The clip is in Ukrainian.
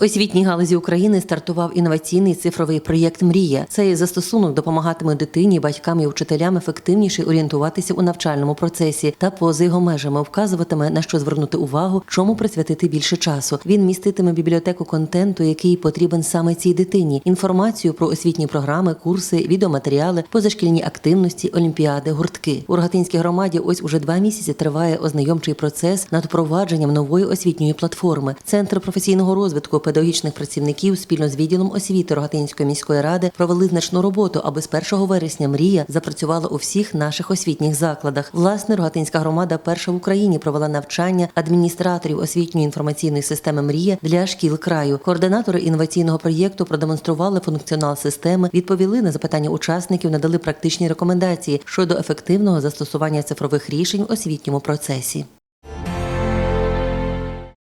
освітній галузі України стартував інноваційний цифровий проєкт Мрія. Цей застосунок допомагатиме дитині, батькам і вчителям ефективніше орієнтуватися у навчальному процесі та поза його межами вказуватиме на що звернути увагу, чому присвятити більше часу. Він міститиме бібліотеку контенту, який потрібен саме цій дитині, інформацію про освітні програми, курси, відеоматеріали, позашкільні активності, олімпіади, гуртки. У Рогатинській громаді ось уже два місяці триває ознайомчий процес над впровадженням нової освітньої платформи. Центр професійного розвитку педагогічних працівників спільно з відділом освіти Рогатинської міської ради провели значну роботу, аби з 1 вересня мрія запрацювала у всіх наших освітніх закладах. Власне, Рогатинська громада перша в Україні провела навчання адміністраторів освітньої інформаційної системи Мрія для шкіл краю. Координатори інноваційного проєкту продемонстрували функціонал системи, відповіли на запитання учасників, надали практичні рекомендації щодо ефективного застосування цифрових рішень в освітньому процесі.